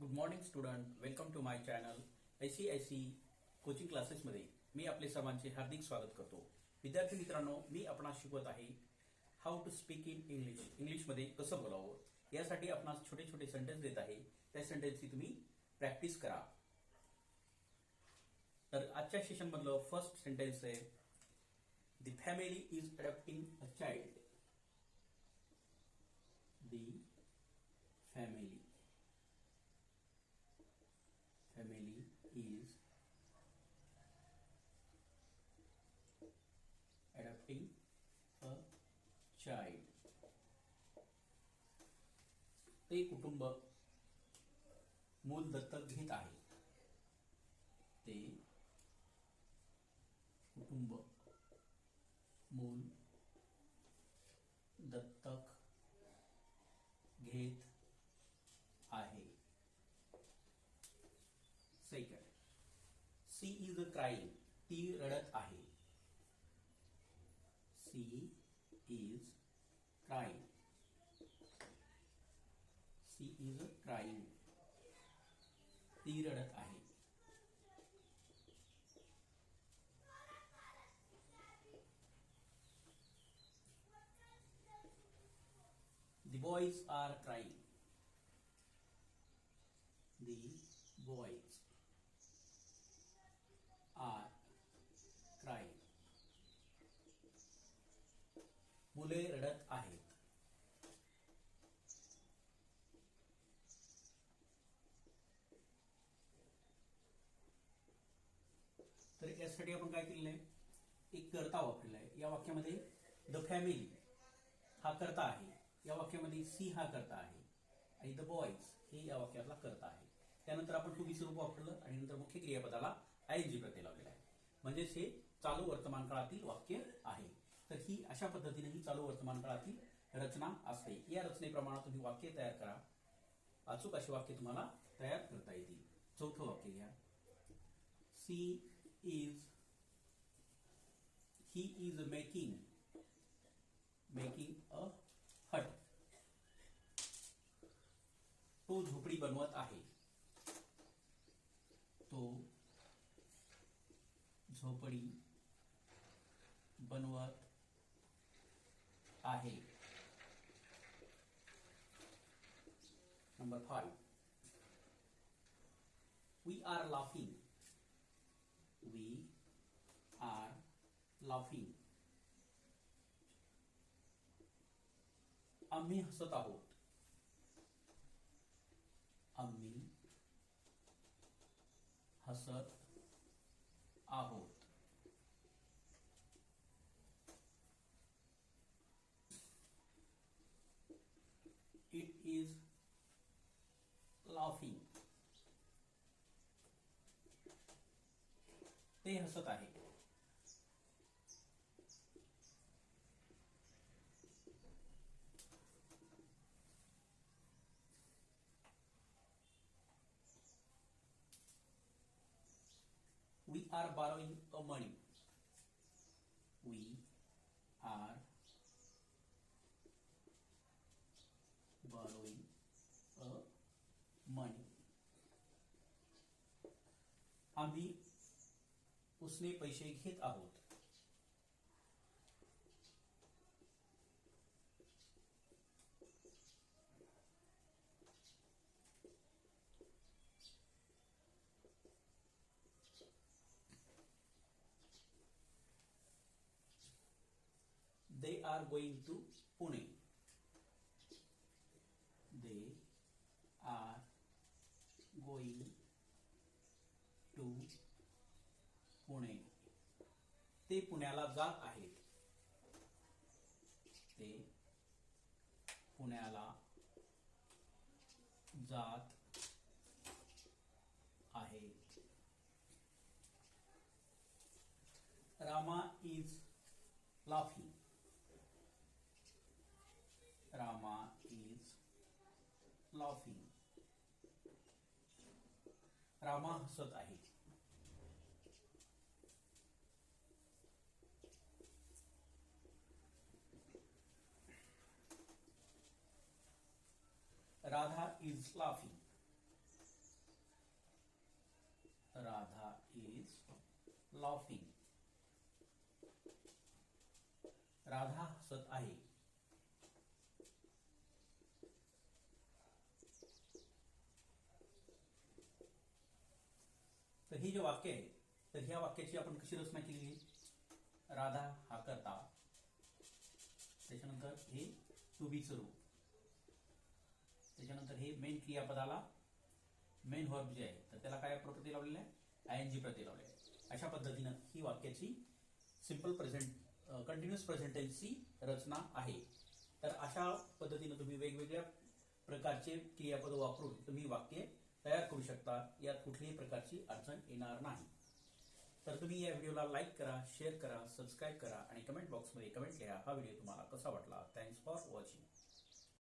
Good morning student welcome to my channel S C C coaching क्लासेसमध्ये मी आपले सर्वांचे हार्दिक स्वागत करतो. विद्यार्थी मित्रांनो मी आपणास शिकवत आहे how to speak in English इंग्लिशमध्ये कसं बोलावं यासाठी आपणास छोटे छोटे सेंटेन्स देत आहे. त्या सेंटेन्सची तुम्ही प्रॅक्टिस करा. तर आजच्या सेशनमधलं फर्स्ट सेंटेन्स आहे the family is adopting a child the family is adopting a child. ते कुटुंब मूल दत्तक घेत आहे. ते कुटुंब मूल दत्तक घेत आहे second she is a crying ती रडत आहे. She is crying she is crying ती रडत आहे. The boys are crying. The boys are crying. मुले रडत आहेत. तर यासाठी आपण काय केलेलं आहे? एक कर्ता वापरलेला आहे. या वाक्यामध्ये द फॅमिली हा करता आहे. या वाक्यामध्ये सी हा करता आहे. आणि द बॉईज हे या वाक्यातला करता आहे. त्यानंतर आपण टू बी स्वरूप वापरलं आणि नंतर मुख्य क्रियापदाला आय एन जी प्रत्यय लावलेला आहे. म्हणजेच हे चालू वर्तमान काळातील वाक्य आहे. तर ही अशा पद्धतीने ही चालू वर्तमानकाळातील रचना असते. या रचनेप्रमाणे तुम्ही वाक्य तयार करा. अचूक अशी वाक्य तुम्हाला तयार करता येतील. चौथं वाक्य घ्या. She is he is making making a hut तो झोपडी बनवत आहे. तो झोपडी बनवत आहे. Number five we are laughing we are laughing आम्ही हसत आहोत. आम्ही हसत आहोत. इट इज लाफिंग ते हसत आहे We are borrowing a money. We आम्ही उसने पैसे घेत आहोत they are going to Pune. They are going to Pune ते पुण्याला जात आहेत. ते पुण्याला जात आहेत. Rama is laughing Rama is laughing Rama हसत आहे Radha is laughing Radha is laughing Radha हसत आहे तर ही जे वाक्य आहे तर ह्या वाक्याची आपण कशी रचना केली आहे? राधा हा करता. त्याच्यानंतर हे टू बी रूप त्याच्यानंतर हे मेन क्रियापदाला मेन वर्ब जे आहे तर त्याला काय प्रती लावलेलं आहे? आय एन जी प्रती लावले आहे. अशा पद्धतीनं ही वाक्याची सिंपल प्रेझेंट कंटिन्युअस प्रेझेंटेन्सची रचना आहे. तर अशा पद्धतीनं तुम्ही वेगवेगळ्या प्रकारचे क्रियापद वापरून तुम्ही वाक्य तयार करू शकता. यात कुठल्याही प्रकारची अडचण येणार नाही. तर तुम्ही या व्हिडिओला लाईक करा शेअर करा सबस्क्राईब करा आणि कमेंट बॉक्समध्ये कमेंट लिहा. हा व्हिडिओ तुम्हाला कसा वाटला? Thanks for watching